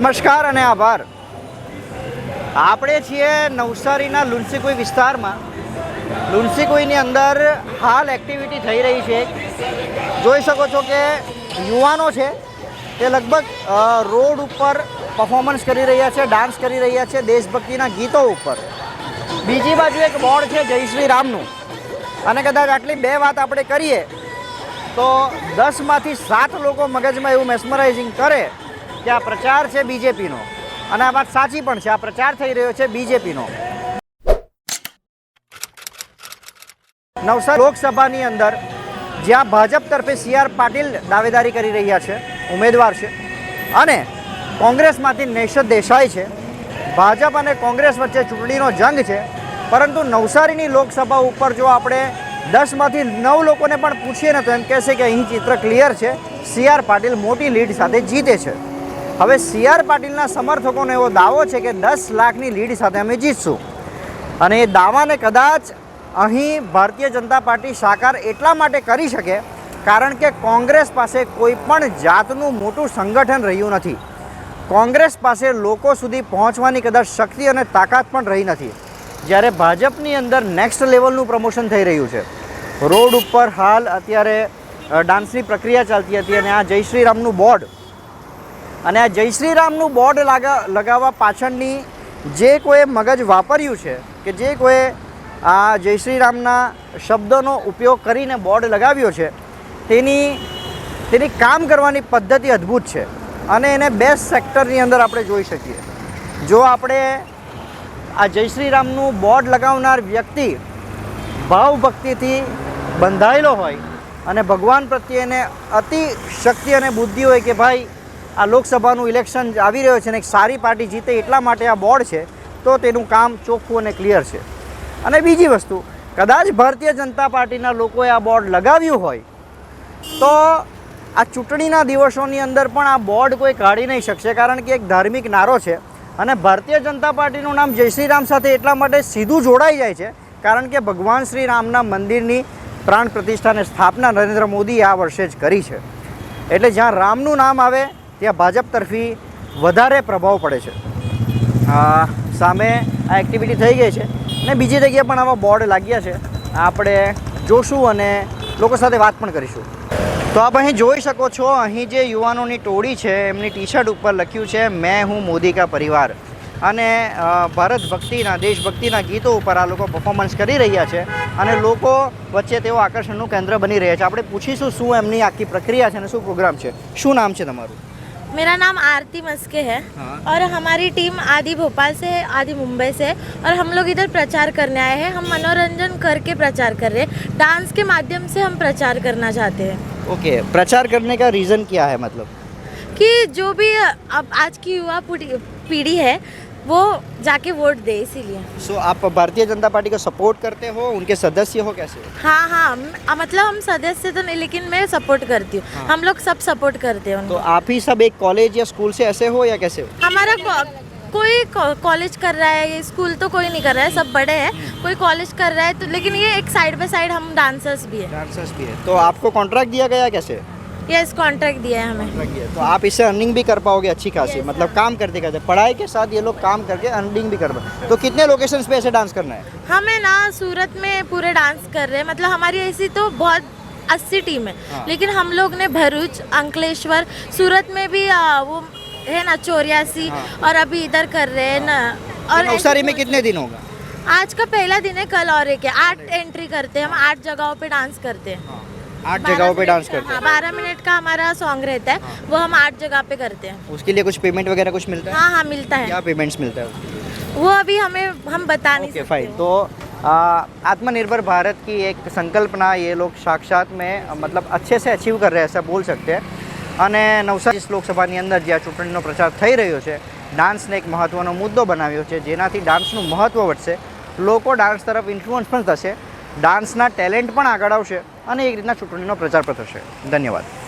નમસ્કાર અને આભાર. આપણે છીએ નવસારીના લુન્સીકુઈ વિસ્તારમાં. લુન્સીકુઈની અંદર હાલ એક્ટિવિટી થઈ રહી છે. જોઈ શકો છો કે યુવાનો છે તે લગભગ રોડ ઉપર પરફોર્મન્સ કરી રહ્યા છે ડાન્સ કરી રહ્યા છે, દેશભક્તિના ગીતો ઉપર. બીજી બાજુ એક બોર્ડ છે જય શ્રી રામનું. અને કદાચ આટલી બે વાત આપણે કરીએ, તો દસમાંથી સાત લોકો મગજમાં એવું મેસ્મરાઇઝિંગ કરે કે આ પ્રચાર છે બીજેપીનો. અને આ વાત સાચી પણ છે, આ પ્રચાર થઈ રહ્યો છે બીજેપીનો. નવસારી લોકસભાની અંદર જ્યાં ભાજપ તરફે સી આર પાટીલ દાવેદારી કરી રહ્યા છે, ઉમેદવાર છે, અને કોંગ્રેસમાંથી નૈશદ દેસાઈ છે, ભાજપ અને કોંગ્રેસ વચ્ચે ચૂંટણીનો જંગ છે, પરંતુ નવસારીની લોકસભા ઉપર જો આપણે દસમાંથી નવ લોકોને પણ પૂછીએ ને તો એમ કહેશે કે અહીં ચિત્ર ક્લિયર છે, સી આર પાટીલ મોટી લીડ સાથે જીતે છે. હવે સી આર પાટીલના સમર્થકોનો એવો દાવો છે કે દસ લાખની લીડ સાથે અમે જીતશું. અને એ દાવાને કદાચ અહીં ભારતીય જનતા પાર્ટી સાકાર એટલા માટે કરી શકે, કારણ કે કોંગ્રેસ પાસે કોઈ પણ જાતનું મોટું સંગઠન રહ્યું નથી. કોંગ્રેસ પાસે લોકો સુધી પહોંચવાની કદાચ શક્તિ અને તાકાત પણ રહી નથી. જ્યારે ભાજપની અંદર નેક્સ્ટ લેવલનું પ્રમોશન થઈ રહ્યું છે. રોડ ઉપર હાલ અત્યારે ડાન્સની પ્રક્રિયા ચાલતી હતી અને આ જય શ્રી રામનું બોર્ડ અને આ જય શ્રી રામનું બોર્ડ લાગા, લગાવવા પાછળની જે કોઈ મગજ વાપર્યું છે કે જે કોઈ આ જય શ્રી રામના શબ્દનો ઉપયોગ કરીને બોર્ડ લગાવ્યો છે, તેની તેની કામ કરવાની પદ્ધતિ અદ્ભુત છે. અને એને બેસ્ટ સેક્ટરની અંદર આપણે જોઈ શકીએ. જો આપણે આ જય શ્રી રામનું બોર્ડ લગાવનાર વ્યક્તિ ભાવ ભક્તિથી બંધાયેલો હોય અને ભગવાન પ્રત્યે એને અતિ શક્તિ અને બુદ્ધિ હોય કે ભાઈ આ લોકસભાનું ઇલેક્શન આવી રહ્યો છે અને એક સારી પાર્ટી જીતે એટલા માટે આ બોર્ડ છે, તો તેનું કામ ચોખ્ખું અને ક્લિયર છે. અને બીજી વસ્તુ, કદાચ ભારતીય જનતા પાર્ટીના લોકોએ આ બોર્ડ લગાવ્યું હોય, તો આ ચૂંટણીના દિવસોની અંદર પણ આ બોર્ડ કોઈ કાઢી નહીં શકશે, કારણ કે એક ધાર્મિક નારો છે. અને ભારતીય જનતા પાર્ટીનું નામ જય શ્રી રામ સાથે એટલા માટે સીધું જોડાઈ જાય છે, કારણ કે ભગવાન શ્રી રામના મંદિરની પ્રાણ પ્રતિષ્ઠાને સ્થાપના નરેન્દ્ર મોદીએ આ વર્ષે જ કરી છે. એટલે જ્યાં રામનું નામ આવે ત્યાં ભાજપ તરફી વધારે પ્રભાવ પડે છે. સામે આ એક્ટિવિટી થઈ ગઈ છે અને બીજી જગ્યાએ પણ આવા બોર્ડ લાગ્યા છે. આપણે જોશું અને લોકો સાથે વાત પણ કરીશું. તો આપ અહીં જોઈ શકો છો, અહીં જે યુવાનોની ટોળી છે, એમની ટી શર્ટ ઉપર લખ્યું છે, મેં હું મોદી કા પરિવાર. અને ભારત ભક્તિના, દેશભક્તિના ગીતો ઉપર આ લોકો પર્ફોમન્સ કરી રહ્યા છે અને લોકો વચ્ચે તેઓ આકર્ષણનું કેન્દ્ર બની રહ્યા છે. આપણે પૂછીશું શું એમની આખી પ્રક્રિયા છે અને શું પ્રોગ્રામ છે? શું નામ છે તમારું? मेरा नाम आरती मस्के है हाँ। और हमारी टीम आदि भोपाल से है आदि मुंबई से है और हम लोग इधर प्रचार करने आए हैं। हम मनोरंजन करके प्रचार कर रहे हैं। डांस के माध्यम से हम प्रचार करना चाहते हैं। ओके प्रचार करने का रीज़न क्या है मतलब? कि जो भी अब आज की युवा पीढ़ी है वो जाके वोट दे इसीलिए। सो so, आप भारतीय जनता पार्टी को सपोर्ट करते हो? उनके सदस्य हो कैसे? हाँ हाँ मतलब हम सदस्य तो नहीं लेकिन मैं सपोर्ट करती हूँ। हाँ। हम लोग सब सपोर्ट करते हैं तो आप ही सब एक कॉलेज या स्कूल से ऐसे हो या कैसे हो? हमारा को- कोई कॉलेज कर रहा है स्कूल तो कोई नहीं कर रहा है सब बड़े हैं। कोई कॉलेज कर रहा है तो लेकिन ये एक साइड बाय साइड हम डांसर्स भी है। डांसर्स भी है। तो आपको कॉन्ट्रैक्ट दिया गया कैसे? ये इस कॉन्ट्रैक्ट दिया है हमें। तो आप इससे अर्निंग भी कर पाओगे अच्छी खासी मतलब काम करते करते पढ़ाई के साथ ये लोग काम करके अर्निंग भी कर पाए तो कितने लोकेशंस पे ऐसे डांस करना है? हमें ना सूरत में पूरे डांस कर रहे हैं। मतलब हमारी ऐसी तो बहुत अस्सी टीम है। हाँ। लेकिन हम लोग ने भरूच अंकलेश्वर सूरत में भी आ, वो है ना चौरासी हाँ। और अभी इधर कर रहे हैं ना। और और नवसारी में कितने दिन होगा? आज का पहला दिन है कल और एक है। आठ एंट्री करते हैं हम आठ जगहों पे डांस करते हैं। आठ बारह जगहों पे मिनट डांस का- करते हाँ हैं बारह मिनट का हमारा सॉन्ग रहता है वो हम आठ जगह पे करते हैं उसके लिए कुछ पेमेंट वगैरह कुछ मिलता है हाँ हाँ मिलता है क्या पेमेंट्स मिलता है उसके लिए? वो अभी हमें हम बता नहीं ओके सकते फाइन तो आ, आत्मनिर्भर भारत की एक संकल्पना ये लोग साक्षात में अ, मतलब अच्छे से अचीव कर रहे हैं ऐसा बोल सकते हैं અને નવસારી લોકસભાની અંદર જ્યાં ચૂંટણીનો પ્રચાર થઈ રહ્યો છે ડાન્સને એક મહત્ત્વનો મુદ્દો બનાવ્યો છે જેનાથી ડાન્સનું મહત્ત્વ વધશે લોકો ડાન્સ તરફ ઇન્ફ્લુઅન્સ પણ થશે ડાન્સના ટેલેન્ટ પણ આગળ આવશે અને એક રીતના ચૂંટણીનો પ્રચાર પણ થશે. ધન્યવાદ.